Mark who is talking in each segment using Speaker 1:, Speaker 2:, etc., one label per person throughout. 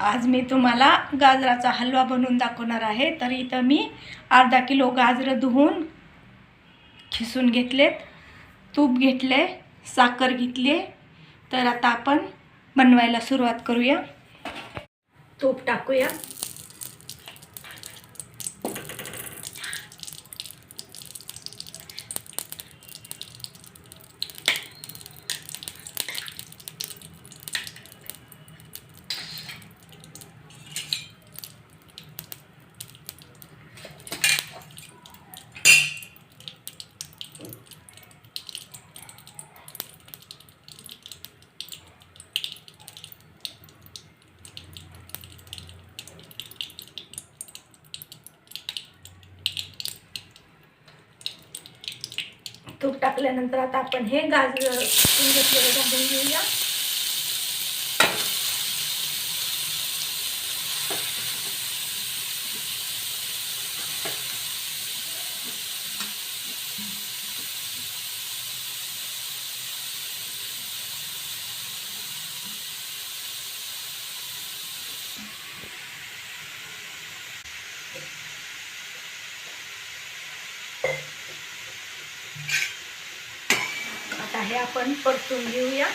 Speaker 1: आज मी तुम्हाला गाजराचा हलवा बनवून दाखवणार आहे. तर इथं मी अर्धा किलो गाजरं धुवून खिसून घेतलेत. तूप घेतले साखर घेतली. तर आता आपण बनवायला सुरुवात करूया. तूप टाकूया. तूप टाकल्यानंतर आता आपण हे गाजर घेतलेलं घालून घेऊया. you आहे आपण परतून घेऊया.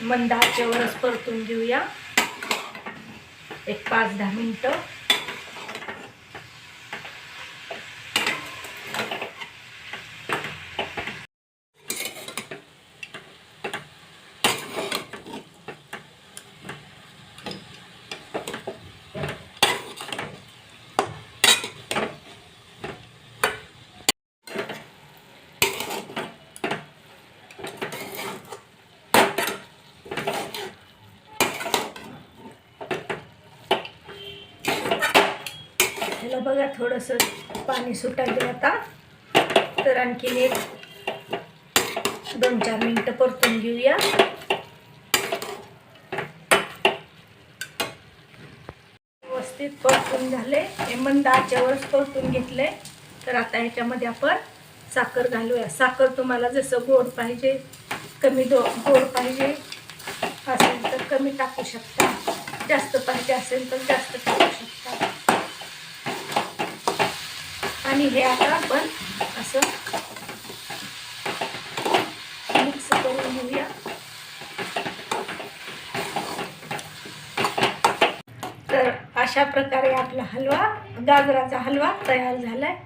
Speaker 1: मंद आचेवरच परतून घेऊया. एक पाच दहा मिनटं. ह्याला बघा थोडंसं पाणी सुटायचं आता. तर आणखीन एक दोन चार मिनटं परतून घेऊया. व्यवस्थित परतून झाले. हे मंद आचेवरच परतून घेतले तर आता ह्याच्यामध्ये आपण साखर घालूया. साखर तुम्हाला जसं गोड पाहिजे कमी दो गोड पाहिजे असेल तर कमी टाकू शकता. जास्त पाहिजे असेल तर जास्त टाकू शकता. आणि हे आता आपण असं मिक्स करून घेऊया. तर अशा प्रकारे आपला हलवा गाजराचा हलवा तयार झालाय.